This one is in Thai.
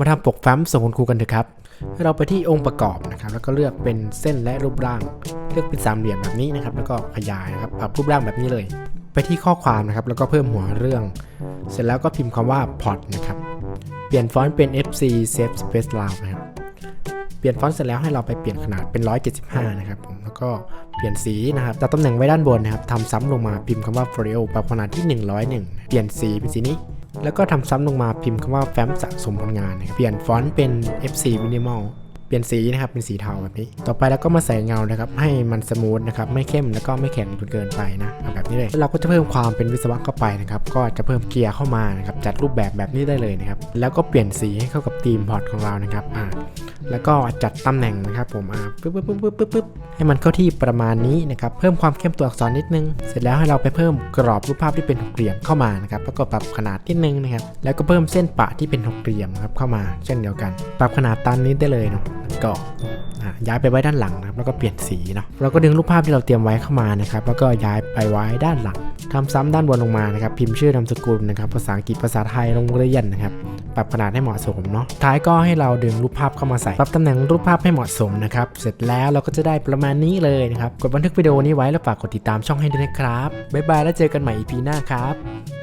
มาทำปกแฟ้มส่งคุณครูกันเถอะครับ เราไปที่องค์ประกอบนะครับ แล้วก็เลือกเป็นเส้นและรูปร่าง เลือกเป็นสามเหลี่ยมแบบนี้นะครับ แล้วก็ขยายนะครับปรับรูปร่างแบบนี้เลย ไปที่ข้อความนะครับ แล้วก็เพิ่มหัวเรื่อง เสร็จแล้วก็พิมพ์คำว่า port นะครับ เปลี่ยนฟอนต์เป็น FC Safe Space Loud นะครับ เปลี่ยนฟอนต์เสร็จแล้วให้เราไปเปลี่ยนขนาดเป็น 175 นะครับผม แล้วก็เปลี่ยนสีนะครับตัดตำแหน่งไว้ด้านบนนะครับทำซ้ำลงมาพิมพ์คำว่า Folio ปรับขนาดที่ 101 เปลี่ยนสีเป็นสีนี้ แล้วก็ทำซ้ำลงมาพิมพ์คำว่าแฟ้มสะสมผลงานนะครับเปลี่ยนฟอนต์เป็น FC Minimal เปลี่ยนสีนะครับเป็นสีเทาแบบนี้ ต่อไปแล้วก็มาใส่เงานะครับให้มันสมูทนะครับไม่เข้มแล้วก็ไม่แข็งจนเกินไปนะแบบนี้เลยแล้วเราก็จะเพิ่มความเป็นวิศวะเข้าไปนะครับก็จะเพิ่มเกียร์เข้ามานะครับจัดรูปแบบแบบนี้ได้เลยนะครับแล้วก็เปลี่ยนสีให้เข้ากับธีมพอร์ตของเรานะครับอ่า แล้วก็จัดตำแหน่งนะครับผมอ่าปึ๊บปึ๊บปึ๊บปึ๊บปึ๊บปึ๊บให้มันเข้าที่ประมาณนี้นะครับเพิ่มความเข้มตัวอักษรนิดนึง เสร็จแล้วให้เราไปเพิ่มกรอบรูปภาพที่เป็นหกเหลี่ยมเข้ามานะครับแล้วก็ปรับขนาดนิดนึงนะครับแล้วก็เพิ่มเส้นปะที่เป็นหกเหลี่ยมครับเข้ามาเช่นเดียวกัน ปรับขนาดตามนี้ได้เลยเนาะแล้วก็อ่าย้ายไปไว้ด้านหลังนะครับแล้วก็เปลี่ยนสีเนาะเราก็ดึงรูปภาพที่เราเตรียมไว้เข้ามานะครับแล้วก็ย้ายไปไว้ด้านหลัง ทำซ้ำด้านบนลงมานะครับ พิมพ์ชื่อนามสกุลนะครับ ภาษาอังกฤษภาษาไทยโรงเรียนนะครับ ปรับขนาดให้เหมาะสมเนาะ ท้ายก็ให้เราดึงรูปภาพเข้ามาใส่ ปรับตำแหน่งรูปภาพให้เหมาะสมนะครับ เสร็จแล้วเราก็จะได้ประมาณนี้เลยนะครับ กดบันทึกวิดีโอนี้ไว้แล้วฝากกดติดตามช่องให้ด้วยนะครับ บ๊ายบายแล้วเจอกันใหม่ EP หน้าครับ